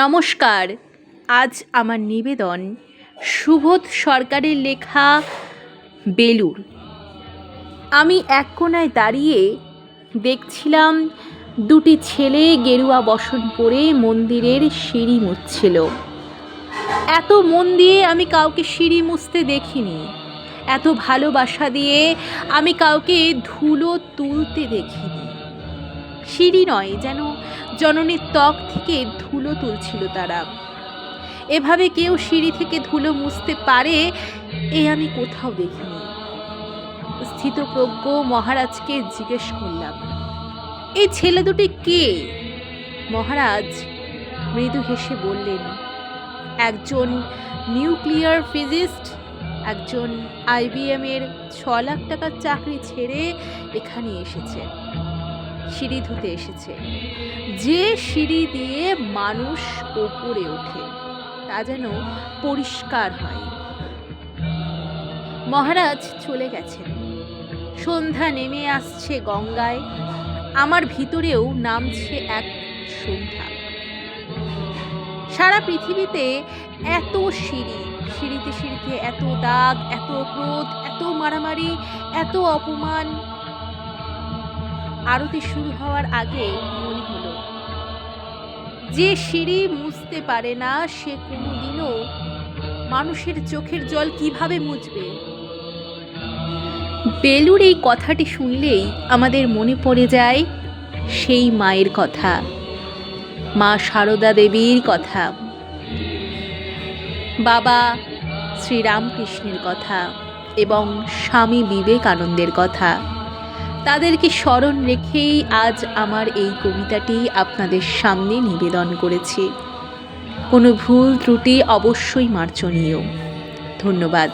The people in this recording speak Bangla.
নমস্কার। আজ আমার নিবেদন সুবোধ সরকারের লেখা বেলুর আমি এক কোণায় দাঁড়িয়ে দেখছিলাম দুটি ছেলে গেরুয়া বসন পরে মন্দিরের সিঁড়ি মুছছিল। এত মন দিয়ে আমি কাউকে সিঁড়ি মুছতে দেখিনি। এত ভালোবাসা দিয়ে আমি কাউকে ধুলো তুলতে দেখিনি। সিঁড়ি নয়, যেন জননীর ত্বক থেকে ধুলো তুলছিল তারা। এভাবে কেউ সিঁড়ি থেকে ধুলো মুছতে পারে, এ আমি কোথাও দেখিনি। স্থিতপ্রজ্ঞ মহারাজকে জিজ্ঞেস করলাম, এই ছেলে দুটি কে? মহারাজ মৃদু হেসে বললেন, একজন নিউক্লিয়ার ফিজিস্ট, একজন আইবিএম এর ছ লাখ টাকার চাকরি ছেড়ে এখানে এসেছে সিঁড়ি ধুতে এসেছে। যে সিঁড়ি দিয়ে মানুষ ওপরে ওঠে, তা যেন পরিষ্কার হয়। মহারাজ চলে গেছেন। সন্ধ্যা নেমে আসছে গঙ্গায়, আমার ভিতরেও নামছে এক সন্ধ্যা। সারা পৃথিবীতে এত সিঁড়ি, সিঁড়িতে সিঁড়িতে এত দাগ, এত ক্রোধ, এত মারামারি, এত অপমান আরতি শুরু হওয়ার আগে মনে হলো, যে সিঁড়ি মুছতে পারে না, সে কোনোদিনও মানুষের চোখের জল কীভাবে মুছবে? বেলুর এই কথাটি শুনলেই আমাদের মনে পড়ে যায় সেই মায়ের কথা, মা সারদা দেবীর কথা, বাবা শ্রীরামকৃষ্ণের কথা এবং স্বামী বিবেকানন্দের কথা। তাদেরকে স্মরণ রেখেই আজ আমার এই কবিতাটি আপনাদের সামনে নিবেদন করেছি। কোনো ভুল ত্রুটি অবশ্যই মার্জনীয়। ধন্যবাদ।